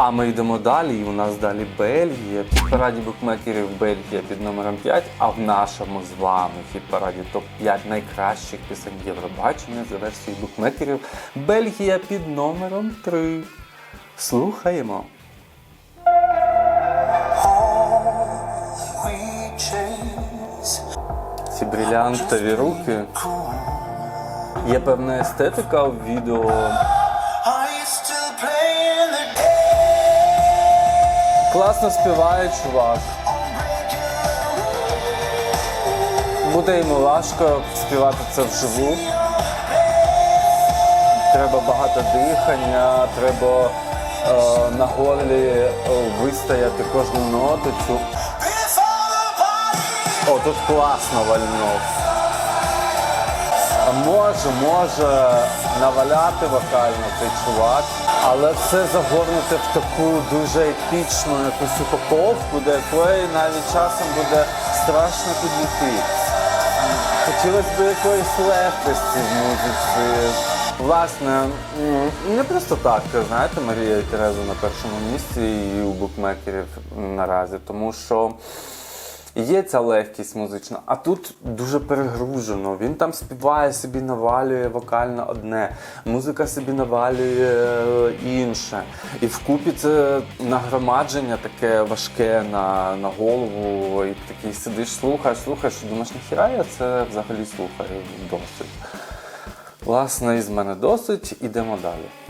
А ми йдемо далі, і у нас далі Бельгія. В хіт-параді букмекерів Бельгія під номером 5, а в нашому з вами хіт-параді топ-5 найкращих пісень Євробачення за версією букмекерів Бельгія під номером 3. Слухаємо. Ці брилянтові руки. Є певна естетика в відео. Класно співає чувак. Буде йому важко співати це вживу. Треба багато дихання, треба е, на голі е, вистояти кожну party О, тут класно вальнув. Може, може наваляти вокально цей чувак, але все загорнуте в таку дуже епічну якусь упаковку, до якої навіть часом буде страшно підійти. Хотілося б якоїсь легкості в музиці. Власне, не просто так, знаєте, Марія Тереза на першому місці і у букмекерів наразі, тому що є ця легкість музична, а тут дуже перегружено. Він там співає собі, навалює вокально одне, музика собі навалює е, інше. І вкупі це нагромадження таке важке на, на голову. І такий сидиш, слухаєш, слухаєш, і думаєш, ніхіра я це взагалі слухаю досить. Власне, із мене досить, ідемо далі.